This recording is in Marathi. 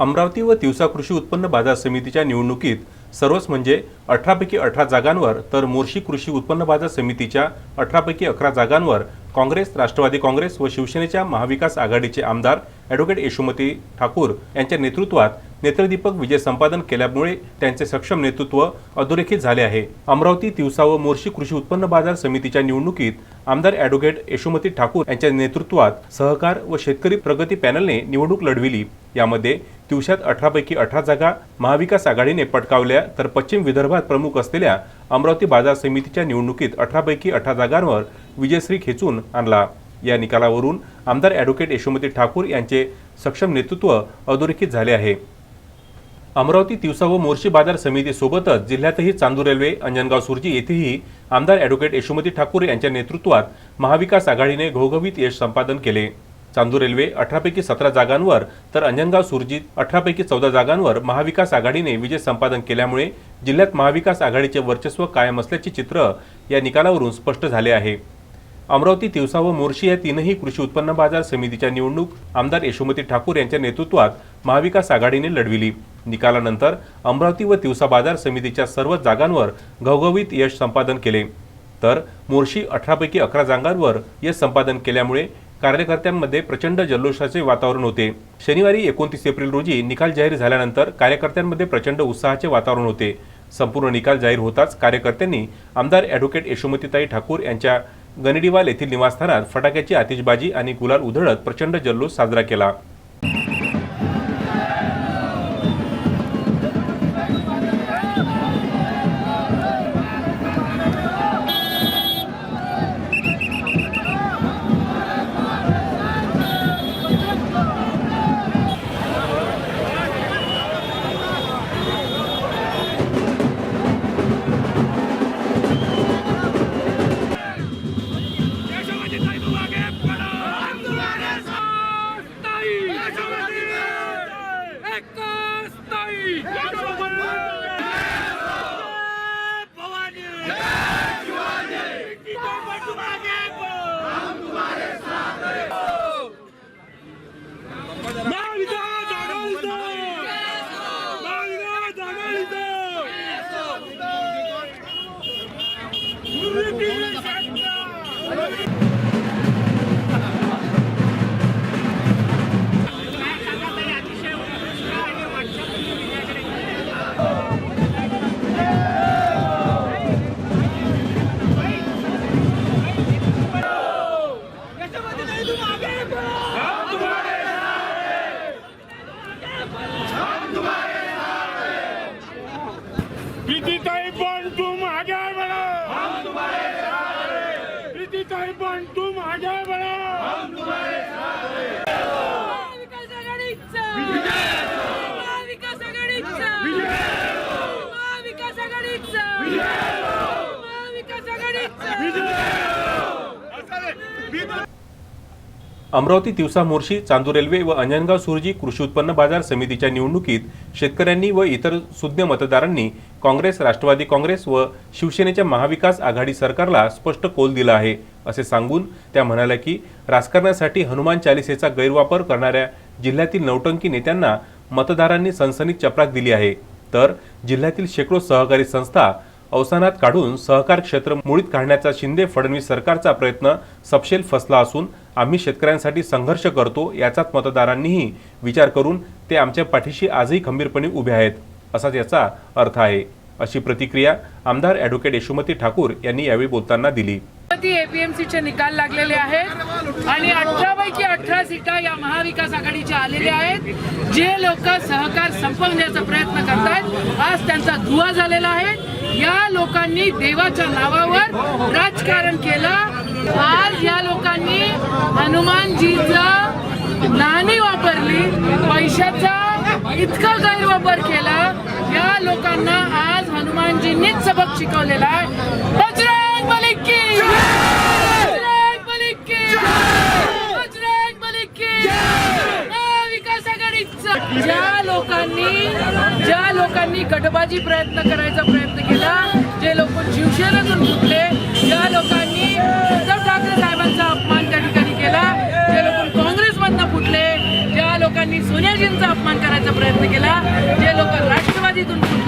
अमरावती व तिवसा कृषी उत्पन्न बाजार समितीच्या निवडणुकीत सर्वच म्हणजे अठरापैकी अठरा जागांवर तर मोर्शी कृषी उत्पन्न बाजार समितीच्या अठरापैकी अकरा जागांवर काँग्रेस राष्ट्रवादी काँग्रेस व शिवसेनेच्या महाविकास आघाडीचे आमदार ॲडव्होकेट यशोमती ठाकूर यांच्या नेतृत्वात नेत्रदीपक विजय संपादन केल्यामुळे त्यांचे सक्षम नेतृत्व अधोरेखित झाले आहे. अमरावती तिवसा व मोर्शी कृषी उत्पन्न बाजार समितीच्या निवडणुकीत आमदार ॲडव्होकेट यशोमती ठाकूर यांच्या नेतृत्वात सहकार व शेतकरी प्रगती पॅनलने निवडणूक लढविली. यामध्ये दिवसात अठरापैकी अठरा जागा महाविकास आघाडीने पटकावल्या तर पश्चिम विदर्भात प्रमुख असलेल्या अमरावती बाजार समितीच्या निवडणुकीत अठरापैकी अठरा जागांवर विजयश्री खेचून आणला. या निकालावरून आमदार ॲडव्होकेट यशोमती ठाकूर यांचे सक्षम नेतृत्व अधोरेखित झाले आहे. अमरावती तिवसा व मोर्शी बाजार समितीसोबतच जिल्ह्यातही चांदूर रेल्वे अंजनगाव सुर्जी येथेही आमदार ॲडव्होकेट यशोमती ठाकूर यांच्या नेतृत्वात महाविकास आघाडीने घवघवीत यश संपादन केले. चांदूर रेल्वे अठरापैकी सतरा जागांवर तर अंजनगाव सुरजीत अठरापैकी चौदा जागांवर महाविकास आघाडीने विजय संपादन केल्यामुळे जिल्ह्यात महाविकास आघाडीचे वर्चस्व कायम असल्याचे चित्र या निकालावरून स्पष्ट झाले आहे. अमरावती तिवसा व मोर्शी या तीनही कृषी उत्पन्न बाजार समितीच्या निवडणूक आमदार यशोमती ठाकूर यांच्या नेतृत्वात महाविकास आघाडीने लढविली. निकालानंतर अमरावती व तिवसा बाजार समितीच्या सर्व जागांवर घवघवीत यश संपादन केले. तर मोर्शी अठरापैकी अकरा जागांवर यश संपादन केल्यामुळे कार्यकर्त्यांमध्ये प्रचंड जल्लोषाचे वातावरण होते. शनिवारी एकोणतीस एप्रिल रोजी निकाल जाहीर झाल्यानंतर कार्यकर्त्यांमध्ये प्रचंड उत्साहाचे वातावरण होते. संपूर्ण निकाल जाहीर होताच कार्यकर्त्यांनी आमदार ॲडव्होकेट यशोमतीताई ठाकूर यांच्या गनिडीवाल येथील निवासस्थानात फटाक्याची आतिषबाजी आणि गुलाल उधळत प्रचंड जल्लोष साजरा केला. ताई यशोमती अमरावती तिवसा मोर्शी चांदूर रेल्वे व अंजनगाव सुरजी कृषी उत्पन्न बाजार समितीच्या निवडणुकीत शेतकऱ्यांनी व इतर सुज्ञ मतदारांनी काँग्रेस राष्ट्रवादी काँग्रेस व शिवसेनेच्या महाविकास आघाडी सरकारला स्पष्ट कोल दिला आहे असे सांगून त्या म्हणाल्या की राजकारणासाठी हनुमान चालिसेचा गैरवापर करणाऱ्या जिल्ह्यातील नौटंकी नेत्यांना मतदारांनी सनसनीत चपराक दिली आहे. तर जिल्ह्यातील शेकडो सहकारी संस्था अवसानात काढून सहकार क्षेत्र मुळीत काढण्याचा शिंदे फडणवीस सरकारचा प्रयत्न सपशेल फसला असून आम्ही शेतकऱ्यांसाठी संघर्ष करतो याचाच मतदारांनीही विचार करून ते आमच्या पाठीशी आजही खंबीरपणे उभे आहेत असाच याचा अर्थ आहे अशी प्रतिक्रिया आमदार ॲडव्होकेट यशोमती ठाकूर यांनी यावेळी बोलताना दिली. एपीएमसीचे निकाल लागलेले आहेत आणि अठरा पैकी अठरा सीटा या महाविकास आघाडीच्या आलेल्या आहेत. जे लोक सहकार संपवण्याचा प्रयत्न करतायत आज त्यांचा धुवा झालेला आहे. या लोकांनी देवाच्या नावावर राजकारण केलं. आज या लोकांनी हनुमानजीचा नाणी वापरली पैशाचा इतका गैरवापर केला. या लोकांना आज हनुमानजींनीच सबक शिकवलेला आहे बजरंग बली की बजरंग बली की बजरंग बली की महाविकास आघाडीचा ज्या लोकांनी ज्या लोकांनी गटबाजी प्रयत्न करायचा प्रयत्न केला. जे लोक शिवसेनेतून फुटले ज्या लोकांनी उद्धव ठाकरे साहेबांचा अपमान त्या ठिकाणी केला. जे लोक काँग्रेसमधनं फुटले ज्या लोकांनी लोकांनी सोनियाजींचा अपमान करायचा प्रयत्न केला. जे लोक राष्ट्रवादीतून फुटले